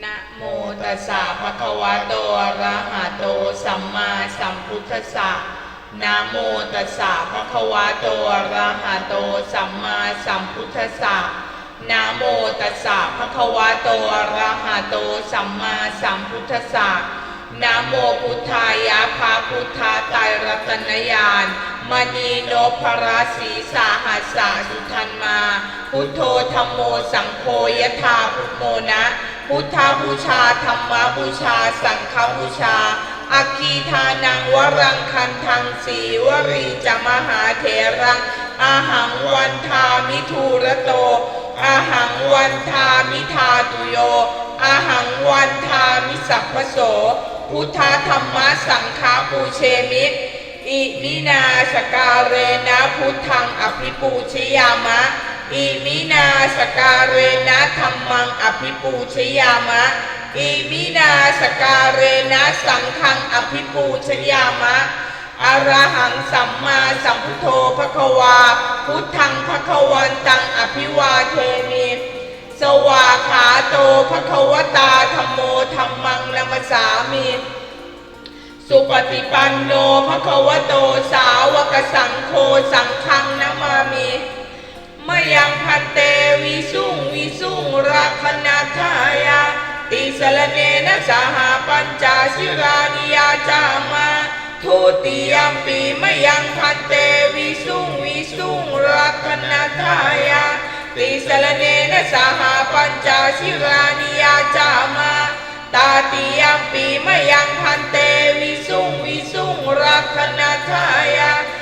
นะโมตัสสะภะคะวะโตอะระหะโตสัมมาสัมพุทธัสสะนะโมตัสสะภะคะวะโตอะระหะโตสัมมาสัมพุทธัสสะนะโมตัสสะภะคะวะโตอะระหะโตสัมมาสัมพุทธัสสะนะโมพุทธายะภาพุทธาไตรรัตนญาณมณีโนภราสีสาหัสสะสุทันมา พุทโธธรรมโมสังโฆยถาพุทโมนะ พุทธบูชาธรรมบูชา สังฆบูชาอาคีทานังวรังคันทังสีวรีจมหาเถรังอาหังวันทามิทูระโตอาหังวันทามิทาตุโยอาหังวันทามิสัพพโส พุทธธรรมสังฆาปูเชมิอิมินาสการเรนะพุทธังอภิปูชยามะ อิมินาสการเรนะธรรมังอภิปูชยามะ อิมินาสการเรนะสังฆังอภิปูชยามะอรหังสัมมาสัมพุทโธภควา พุทธังภควันตังอภิวาเทมิสวาขาโตภควตาธรรมโมธรรมังนัมสสามิสุปฏิปันโนภควโตสาวกสังโฆสังฆังนามามิ มยังพันเตวิสุงวิสุงรักขณาทายาติสลเนนะสหปัญจสิรานิยาจามาทุติยมปีมยังพันเตวิสุงวิสุงรักขณาทายาติสลเนนะสหปัญจสิรานิยาจามาตาติยมปีมยังพันเตวิสุงวิสุงรักขณาทายาติสลเนานิยาจามาพุทธังสรนังคาชามิธรรมังสรนังคาชามิสังฆังสรนังคาชามิทุติยา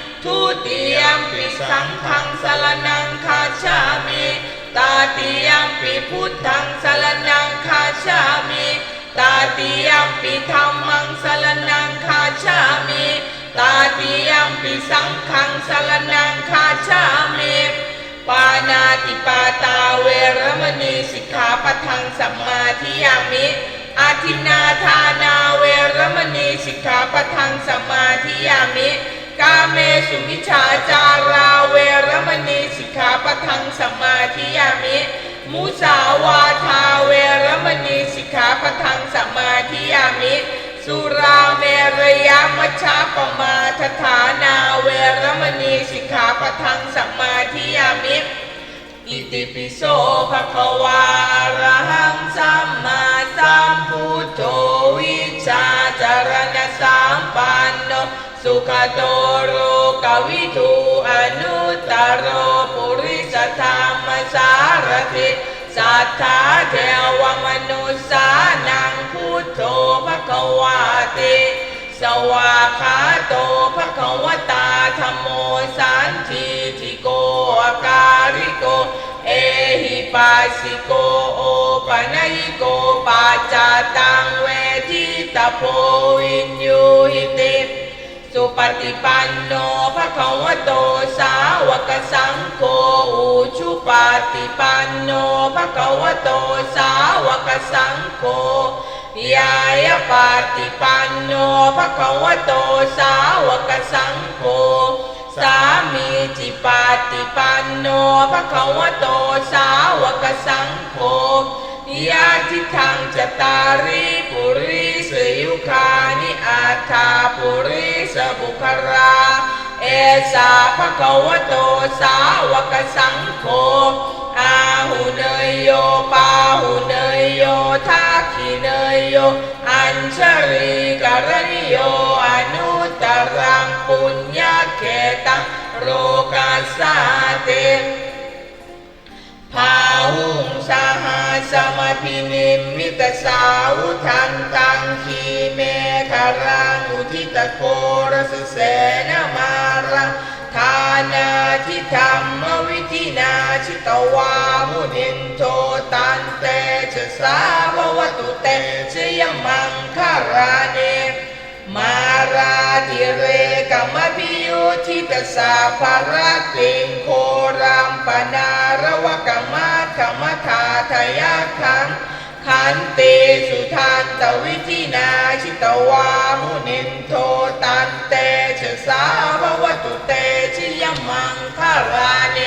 ทุติยมปิสังฆังสรนังคาชามิตาติยมปิพุทธังสรนังคาชามิตาติยมปิธรรมังสรนังคาชามิตาติยมปิสังฆังสรนังคาชามิปานาติปาตาเวรมณีสิกขาปะทังสัมมาทิยามิอาทินาทานาเวรมณีสิกขาปะทังสัมมาทิยามิ เมสุมิชาจาราเวรมณีสิกขาปทังสัมมาทิยามิ มุสาวาทาเวรมณีสิกขาปทังสัมมาทิยามิ สุราเมรยามัชฌาปมาทฐานาเวรมณีสิกขาปทังสัมมาทิยามิอิติปิโสภะคะวาอะระหังสัมมาสัมพุทโธ สุขโตโรกวิทูอนุตตโรปุริสธรรมสารถิสัทธาเทวมนุสานังพุทโธภะคะวาติสวาขาโตภะคะวตาธรรมโมสันทิทิโกอาการิโก เอหิปัสสิโกโอปัญญิโกปัจจตังเวทิตาโพวินยูหิติ สุปฏิปันโนภะคะวะโตสาวกสังโฆอุชุปฏิปันโนภะคะวะโตสาวกสังโฆยายาปฏิปันโนภะคะวะโตสาวกสังโฆสามีจิปฏิปันโนภะคะวะโตสาวกสังโฆยาทิทังจตาริปุริสยุคา นาคาปุริสบุคารา เอสาภะคะวะโตสาวกสังโฆอาหุเนยโยปาหุเนยโยทักขิเนยโย อัญชริกรณิโยอนุตรังปุญญาเขตังโรกัสสาเต พาหุงสหสมพินิมมิตสาวทันตังคีเมฆารังอุทิตโกรสเสนมารังทานาทิธรรมวิธินาชิตวามุนิน พิยุทิตสาภารติงโครามปนารวกรรมะธรรมทาทยาคังขันติสุทานตวิธินาชิตวามุนินโทตันเตชสาภวตุเตชิยมังคาราเน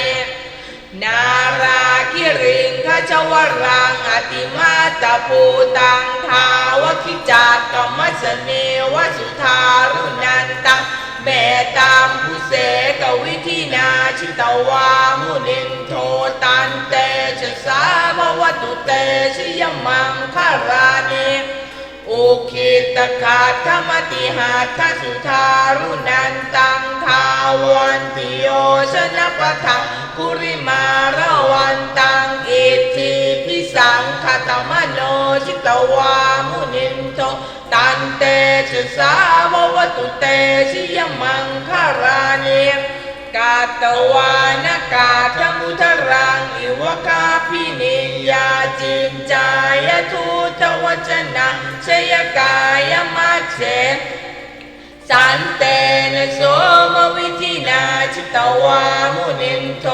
นาราคิริงขจวรังอติมาตาปูตังทาวคิจักกรรมสเนวสุธารุนันตัง เมตามผู้เสกวิธีนาชิตวามุนินโทตันเตชะสาภวตุเตชิยมังคารานิอุคิตขาธรรมติหาทสุธารุนันตังทาวันติโยชนะปะทังกุริมาระวันตังอิทิพิสังคตมโนชิตวามุนินโต ตันเตชสาววตุเตชิยมังคารานิกาตวานากาธมุทรังอิวกาพินิยาจินจายทุตวจนะชยกายมัจเจสันเตนโสมวิธินาชิตวามุนินโท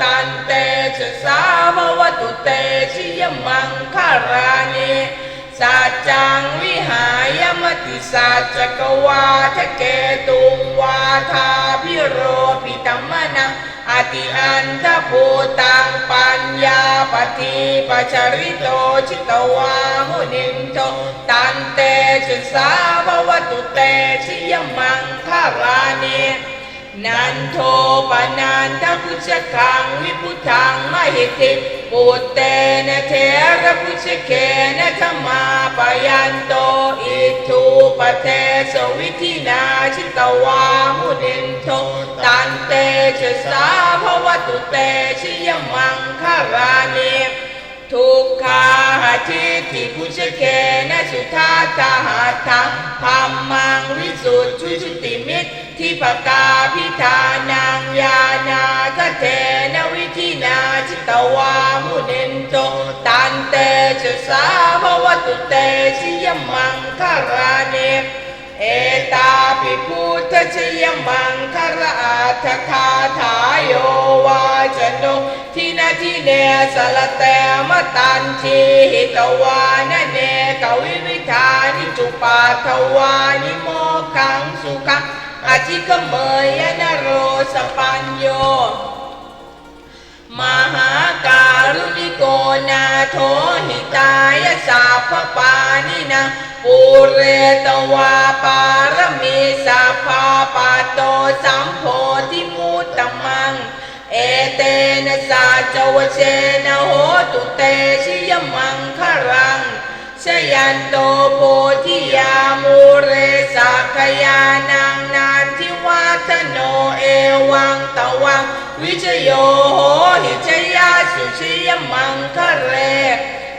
ตันเตชสาภวตุเตชิยมังคารานิ สัจจังวิหายมติสัจจกวาทะเกตุวาทาพิโรปิตัมมนะอติอันทภูตังปัญญาปฏิปัจริโตชิตวามุนินโทตันเตชะสาภวตุเตชิยมังคารานิ นันโทปนันทพุชคังวิพุทังมหิติปุตเตนะเทระพุชเคนะธรรมาปยันโตอิทูปเทสวิธินาชิตวามุนินโทตันเตชะสาภวตุเตชิยมังคารานิ ทุกขาหาทิทิพุชเคนะสุทาตาหาทังธรรมังวิสุทธิชุติมิตรที่ปกาพิธานังยานาคเทนวิธินาจิตวามุนินโตตันเตชะสาภวตุเตชิยมังคาราเน เอตาปิพุทธชยมังคราทคาถาโยวาจโนทินาทิเนสละเตมตันทีหิตวานเนกวิวิธานิจุปาทวานิโมขังสุขังอธิกเมยนโรสปัญโยมหาการุณิโกนาโทหิตายสัพพปานินา ปุเรตวาปารมีสัพพาปาโตสัมโพธิมุตตมัง เอเตนะสาจวเชนะโหตุเตชิยมังครังชยันโตโพธิยามูเรสักขยานังนานทิวัฒโนเอวังตวัง วิจโยโหหิชยาสุชิยมังคะเร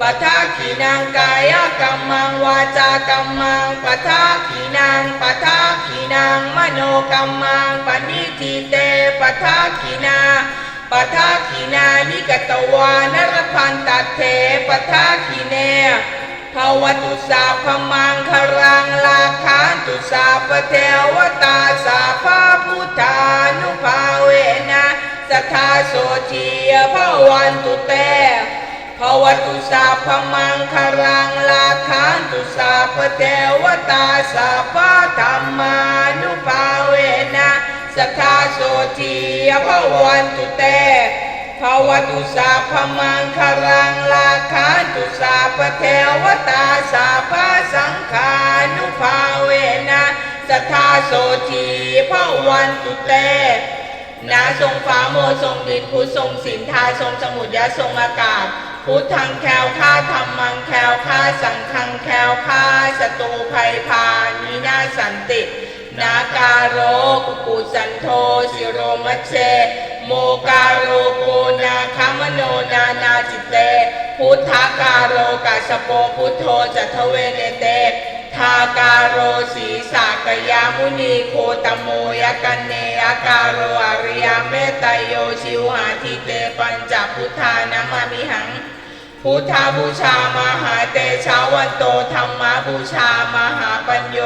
ปคะเรอภิเสเกสาภาพุทานังอาคาปะโตปโมทติสุนัขตังสุมังคารังสุปาพาตังสุทิตังสุขโนสุมุโตจาสุทังพัมมจาริสุปทาขีนางกายกรรมังวาจากรรมังปทาขีนางปทาขีนางมโนกรรมังปณิทิเตปทาขีนาปทาขีนานิกตวานรพันตัดเทปทาขีเนภวตุสาพมังคารังลาคานตุสาปเทวตาสาภาพุทธานุภาเวนะสัทธาโสทียภวันตุเต ภวตุสาพมังคารังลาคานตุสาปเทวตาสาภาธรรมานุภาเวนะสัทธาโสทียภวันตุเตภวตุสาพมังคารังลาคานตุสาปเทวตาสาพาสังขานุภาเวนะสัทธาโสทีภวันตุเตนาทรงฟ้าโมทรงดินพุทรงสินทาทรงสมุทรยะทรงอากาศ พุทธังแคล้วค่าธรรมังแคล้วค่าสังฆังแคล้วค่าศัตรูภัยพานีนาสันติ นาการโรกุกุสันโทสิโรมัชเช โมกาโรโกนาคามโนนานาจิตเต พุทธากาโรกัสโปพุทโธจัทเวเนเตทากาโรสีสากยามุนีโคตโมยกันเนยการโรอริยเมตตโยชิวหาทิเตปัญจพุทธานามามิหัง พุทธบูชามหาเตชาวันโตธรรมบูชามหาปัญโย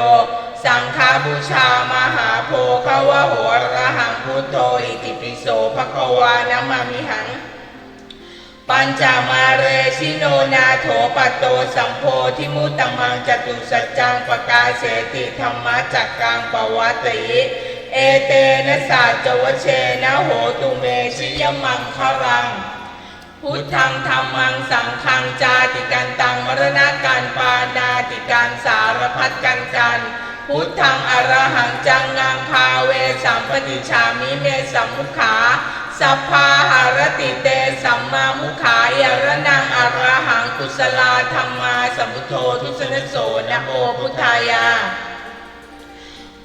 สังฆบูชามหาโพคาวะโหระหังพุทโธอิติปิโสภควานามามิหัง ปัญจมาเรชิโนนาโถปตโตสัมโพธิมุตตมังจตุสัจจังปกาเสติธรรมจักกังปวัตติเอเตนะสัจวเชนะโหตุเมชิยมังครัง พุทธังธรรมังสังฆังจาติกันตังมรณะการปานาติการสารพัดกันกัน พุทธังอรหังจังงังพาเวสัมปติชามิเมสัมมุขาสัพพาหารติเตสัมมามุขายรนังอรหังกุศลาธรรมาสัมพุทโธทุสนโสนะโมพุทธายา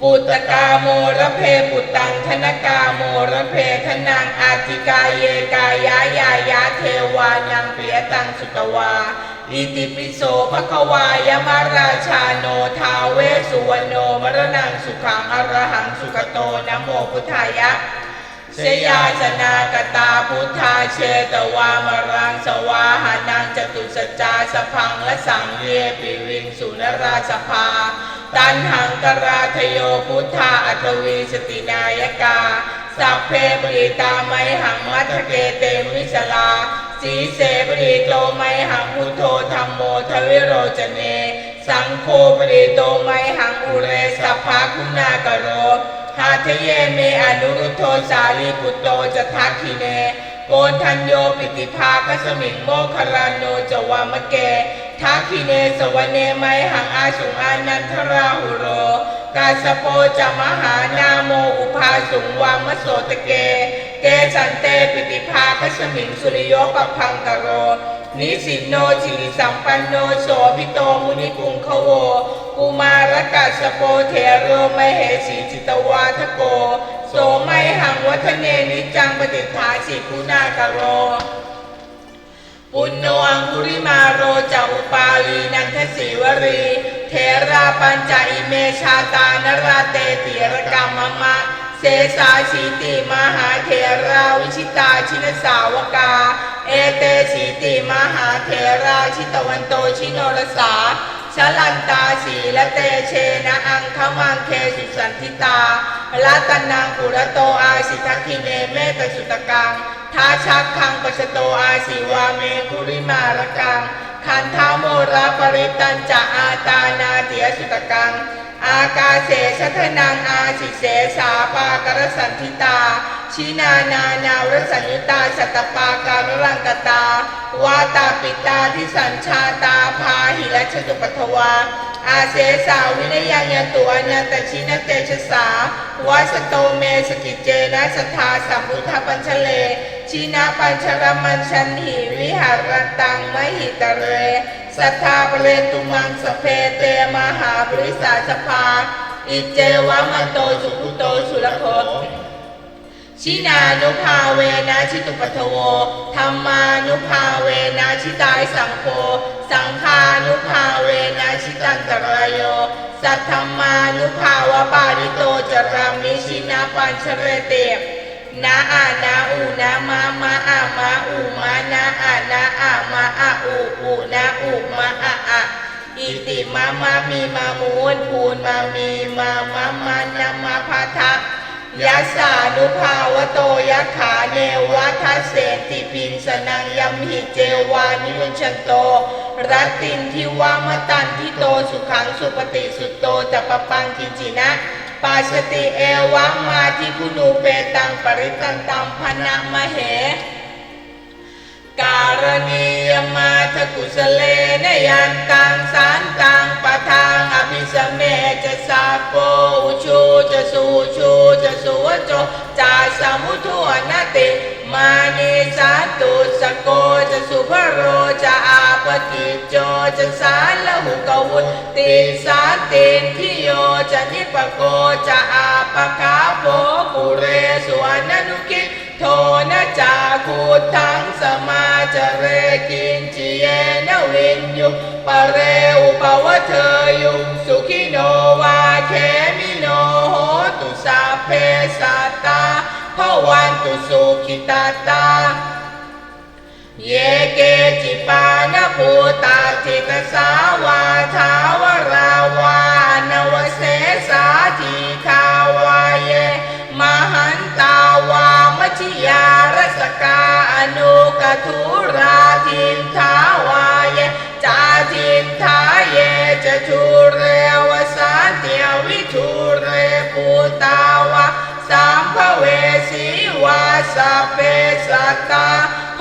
ปุตตกาโมระเพปุตตังธนกาโมระเพทนังอาติกายเยกายายายาเทวานังเปียตังสุตวาอิติปิโสภควายมาราชาโนทาเวสุวรรณโนมรณังสุขังอรหังสุขโตนะโมพุทธายะเสยาสนากตาพุทธาเชตวามรังสวาหานังจตุสจจาสพังและสังเยปิวิงสุนราสภา ตันหังกราทโยพุทธาอัตวีสตินายกา สัพเพปริตาไมหังมัทเกเตมิสลา สีเสปริโตไมหังพุทโธธรรมโมทวิโรจเน สังโฆปริโตไมหังอุเรสัพพาคุณากโรหาทเยเมอนุรุทโธสาลีปุตโตจะทักขิเนโกนทันโยปิติภาคสมิงโมคารานโนจวามะเก ทักขิเนสวเนไมหังอาสุงอานันทราหุโร กาสโปจะมหานาโมอุภาสุงวามโสตเก เกสันเตปิติภาคสมิงสุริโยปพังกโร นิสินโนจิริสัมปันโนโสพิโตมุนิกุงขโว กุมารกัสสโปเทโรมเหสีจิตวาทโก โสไมหังวัฒเนนิจังปฏิฐาสิคุณากโร ปุณโนอังคุริมาโรจาอุปาลีนันทศิวรี เทราปัญจอิเมชาตานราเตติรกรรมมะเสสาสีติมหาเทราวิชิตาชินสาวกา เอเตสีติมหาเทราชิตวันโตชิโนรสาชลันตาสีละเตเชนะอังคมังเคสุสันทิตาละตันนังปุระโตอาสิทักขิเนเมตสุตกัง ทาชักขังปัสโตอาศิวาเมกุริมารกัง คันทาโมระปริตันจะอาตานาเตียสุตกัง อากาเสชัทนังอาสิเสสาปากรสันทิตา ชินานานาวรสัญญุตาสัตปาการรังกตาวาตาปิตาที่สัญชาตาพาหิรัชตุปทวาอาเสสาวินยังยันตุอัญญตชินเตชะสาวาสโตเมสกิจเจนะสทาสัมพุทธปัญชเล ชินาปัญชรมันชันหิวิหารตังมหิตเร สัทธาปเรตุมังสเพเตมหาบริษัสภา อิเจวะมโตสุขุโตสุรโคตชินานุภาเวนะชิตุปัทโวธรรมานุภาเวนะชิตายสังโฆ สังฆานุภาเวนะชิตันตรายโย สัทธรรมานุภาวะปาริโตจรามิชินาปัญชเรเต นาอานาอูนามามาอามาอูมานาอานาอามาอาอูอูนาอูมาอาอาอิติมามามีมามูนพูนมามีมามามานามาพาทะยัสานุภาวโตยักขาเนวัทเสติปินสนังยัมหิเจวานิยุชันโต รัตตินทิวามตันทิโตสุขังสุปฏิสุตโตจะปปังกิจินะ ปาชติเอวังมาทิคุนูเปตังปริตันตัมพนามเห การณียมาทกุสเลนยันตังสานตังปะทังอภิสเมจะสาโกอุชูจะสูชูจะสุวโจจาสมุทวนติมานิสาตุสโกจะสุภโรจะอาปกิจโจจะสารละหุกวุตติสาตินทิโยจะ นิปโกจะอาปคาโภกุเรสวนนุกิจโทสมาจเรกินจิเยนวินยุปะเรอุปวะเทยุสุขิโนวาเทมิโนโหตุสัพเพสัตตาภวันตุสุขิตาตาเยเกจิปานภูตาจิตสาวาทาวราวา นวเสสาทีคาวาเยมหันตาวามชิยารสกาอนุกทุราทินทาวาเยจาทินทาเยจะทูเรวสาเตียวิทูเรปูตาวาสามภเวสีวาสเปสัต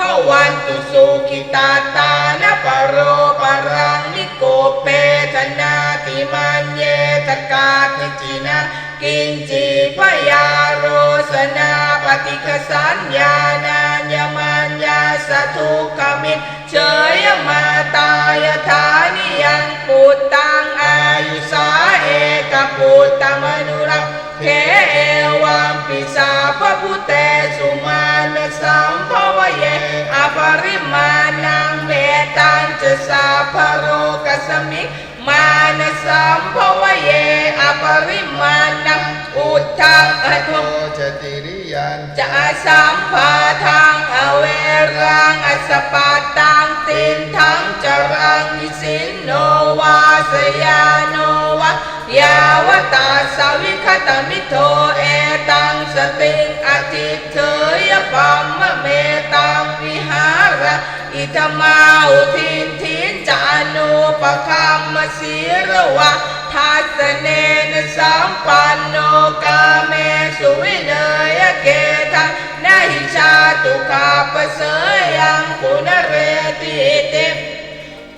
ตาภวันตุสุขิตาตานปโรปรังนิโกเปธนาติมันเยตกาติจินะกินจีพยาโรสนาปฏิคสัญญาณานยมันยาสทุกมิเฉยมาตายธานิยังปุตตังอายุสาเอกปุตตมนุรักเขเอวัมปิสาพระพุทธสุมาณสัม ปริมาณังเมตังจะสาพโรกัสมิมาณสัมภวเยอปริมาณังอุทธังอโตทุจติริยันจะสัมภาทังอเวรังอสปาตังตินทังจรังนิสินโนวาสยาโนวายาวตาสาวิคตมิโทเอตังสติงอธิเถยปัมมะเมตังวิ หารอิธมาอุทินทินจานุปคัมมสีระวะทัสเนนสัมปันโนกาเมสุวิเนยเกทังนาหิชาตุคาปเสยยังปุณเรติเติ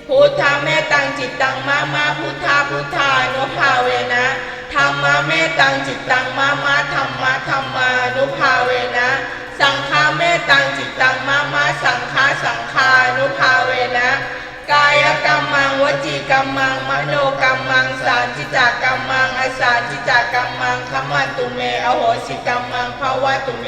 พุทธาเมตังจิตตังมามาพุทธาพุทธานุภาเวนะธรรมาเมตังจิตตังมามาธรรมะธรรมานุภาเวนะ สังฆาเมตังจิตตังมามาสังฆาสังฆานุภาเวนะ กายกรรมังวจีกรรมังมโนกรรมังสารจิจกรรมังอสารจิจกรรมังขมันตุเม อโหสิกรรมังภาวะตุเม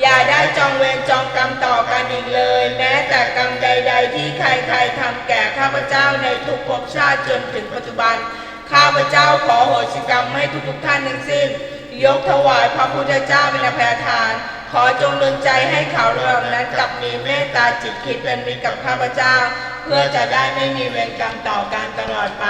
อย่าได้จองเวรจองกรรมต่อกันอีกเลย แม้แต่กรรมใด ๆ ที่ใครๆทำแก่ข้าพเจ้าในทุกภพชาติจนถึงปัจจุบัน ข้าพเจ้าขอโหสิกรรมให้ทุกๆท่านทั้งสิ้น ยกถวายพระพุทธเจ้าเป็นอภัยทาน ขอจงดลใจให้เขาเหล่านั้นกลับมีเมตตาจิตคิดเป็นมิตรกับข้าพเจ้า เพื่อจะได้ไม่มีเวรกรรมต่อกันตลอดไป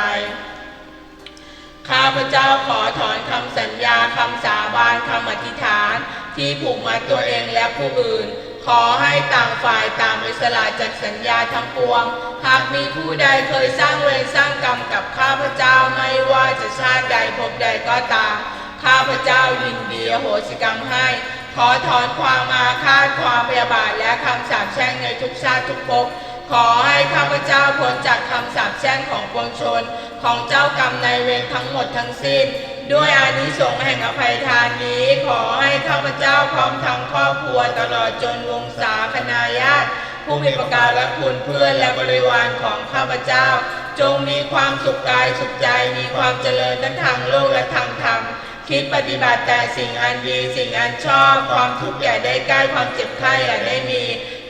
ข้าพเจ้าขอถอนคำสัญญาคำสาบานคำอธิษฐาน ที่ผูกมัดตัวเองและผู้อื่น ขอให้ต่างฝ่ายต่างอิสละจากสัญญาทั้งปวง หากมีผู้ใดเคยสร้างเวรสร้างกรรมกับข้าพเจ้าไม่ว่าจะชาติใดภพใดก็ตาม ข้าพเจ้ายินดีโหสิกรรมให้ ขอถอนความอาฆาตความพยาบาทและคำสาปแช่งในทุกชาติทุกภพขอให้ข้าพเจ้าพ้นจากคำสาปแช่งของปวงชน ของเจ้ากรรมนายเวรทั้งหมดทั้งสิ้น ด้วยอานิสงส์แห่งอภัยทานนี้ขอให้ข้าพเจ้าพร้อมทั้งครอบครัวตลอดจนวงศาคณาญาติผู้มีประการและคุณเพื่อนและบริวารของข้าพเจ้า จงมีความสุขกายสุขใจมีความเจริญทั้งทางโลกและทางธรรมคิดปฏิบัติแต่สิ่งอันดีสิ่งอันชอบ ความทุกข์อย่าได้ใกล้ความเจ็บไข้อย่าได้มี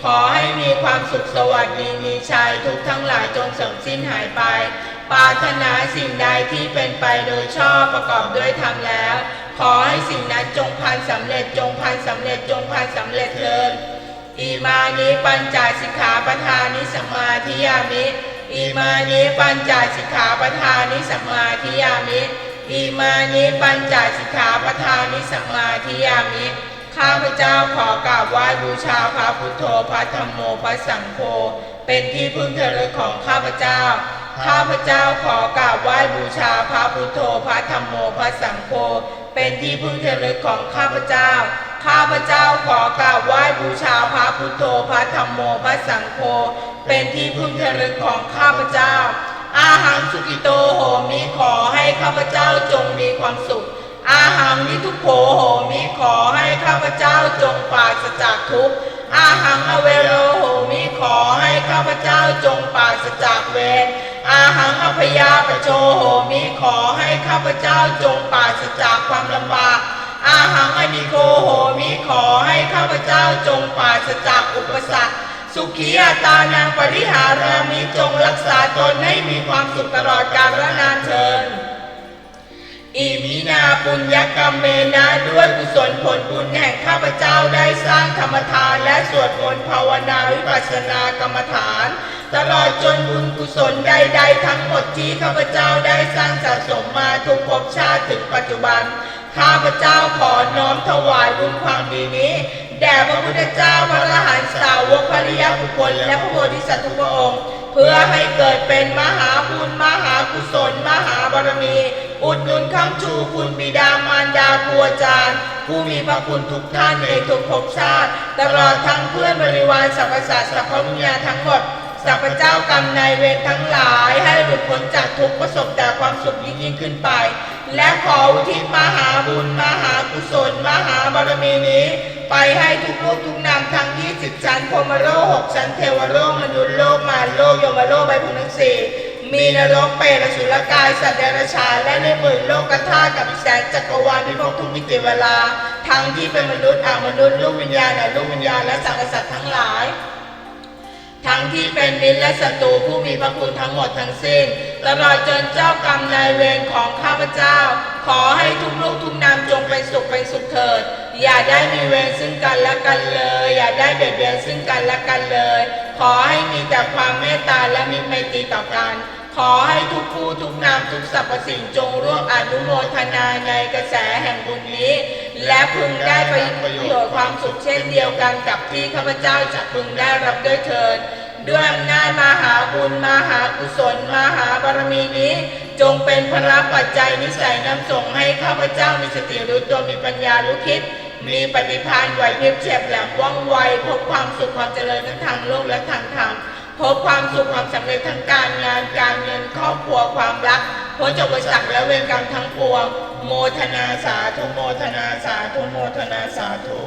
ขอให้มีความสุขสวัสดีมีชัยทุกทั้งหลายจงเสื่อมสิ้นหายไป ปรารถนาสิ่งใดที่เป็นไปโดยชอบประกอบด้วยธรรมแล้ว ขอให้สิ่งนั้นจงพันสำเร็จจงพันสำเร็จจงพันสำเร็จเถิดอิมานิปัญจสิกขาปทานิสมาธิยามิอิมานิปัญจสิกขาปทานิสมาธิยามิอิมานิปัญจสิกขาปทานิสมมาธิยามิข้าพเจ้าขอกราบไหว้บูชาพระพุทโธพระธรรมโมพระสังโฆเป็นที่พึ่งเถิดของข้าพเจ้า ข้าพเจ้าขอกราบไหว้บูชาพระพุทโธพระธรรมโมพระสังโฆเป็นที่พึ่งเถิดของข้าพเจ้า ข้าพเจ้าขอกราบไหว้บูชาพระพุทโธพระธรรมโมพระสังโฆเป็นที่พึ่งทะลึกของข้าพเจ้า อาหังสุกิโตโหมิขอให้ข้าพเจ้าจงมีความสุข อาหังนิทุโขโหมิขอให้ข้าพเจ้าจงปราศจากทุกข์อาหังอเวโรโหมิขอให้ข้าพเจ้าจงปราศจากเวร อาหังอพยาปโชโหมิขอให้ข้าพเจ้าจงปราศจากความลำบาก อาหังอนิโคโหมิขอให้ข้าพเจ้าจงปราศจากอุปสรรค สุขีอาตานางปริหารามิจงรักษาตนให้มีความสุขตลอดกาลนานเทินอิมินา ปุญญกรรมเมนะด้วยกุศลผลบุญแห่งข้าพเจ้าได้สร้างธรรมทานและสวดมนต์ภาวนาวิปัสสนากรรมฐาน ตลอดจนบุญกุศลใด ๆ ทั้งหมดที่ข้าพเจ้าได้สร้างสะสมมาทุกภพชาติถึงปัจจุบัน ข้าพเจ้าขอน้อมถวายบุญความดีนี้แด่พระพุทธเจ้าพระอรหันตสาวกพระริยบุคคลและพระโพธิสัตว์ทุกพระองค์ เพื่อให้เกิดเป็นมหาบุญมหากุศล มหาบารมี อุดหนุนคำชูคุณบิดามารดาครูอาจารย์ ผู้มีพระคุณทุกท่านในทุกภพชาติ ตลอดทั้งเพื่อนบริวารสรรพสัตว์สรรพมุญญาทั้งหมดสัพพเจ้ากรรมนายเวรทั้งหลาย พ้นจากทุกข์ประสบแต่ความสุขยิ่งยิ่งขึ้นไป และขออุทิศมหาบุญมหากุศลมหาบารมีนี้ ไปให้ทุกโลกทุกนามทั้ง20ชั้นพรมโลกหกชั้นเทวโลกมนุษย์โลกมารโลกยมโลกใบพงทั้งสี่มีนรกเปรตสุรกายสัตว์เดรัจฉานและในหมื่นโลกธาตุกับแสนจักรวาลพิภพทุกมิติเวลา ทั้งที่เป็นมนุษย์อามนุษย์ลูกวิญญาณและลูกวิญญาณและสรรพสัตว์ทั้งหลาย ทั้งที่เป็นมิตรและศัตรูผู้มีพระคุณทั้งหมดทั้งสิ้น ตลอดจนเจ้ากรรมนายเวรของข้าพเจ้า ขอให้ทุกลูกทุกนามจงเป็นสุขเป็นสุขเถิด อย่าได้มีเวรซึ่งกันและกันเลย อย่าได้เบียดเบียนซึ่งกันและกันเลย ขอให้มีแต่ความเมตตาและมิตรไมตรีต่อกัน ขอให้ทุกผู้ทุกนามทุกสรรพสิ่งจงร่วมอนุโมทนาในกระแสแห่งบุญนี้ และพึงได้ประโยชน์ความสุขเช่นเดียวกันกับที่ข้าพเจ้าจะพึงได้รับด้วยเถิดด้วยอำนาจมหาบุญมหากุศลมหาบารมีนี้ จงเป็นพละปัจจัยนิสัยนำส่งให้ข้าพเจ้ามีสติรู้ตัวมีปัญญารู้คิด มีปฏิภาณไหวพริบเฉียบแหลมว่องไวพบความสุขความเจริญทั้งทางโลกและทางธรรมพบความสุขความสำเร็จทั้งการงานการเงินครอบครัวความรักพ้นจากอุปสรรคและเวรกรรมทั้งปวง โมทนาสาธุโมทนาสาธุโมทนาสาธุ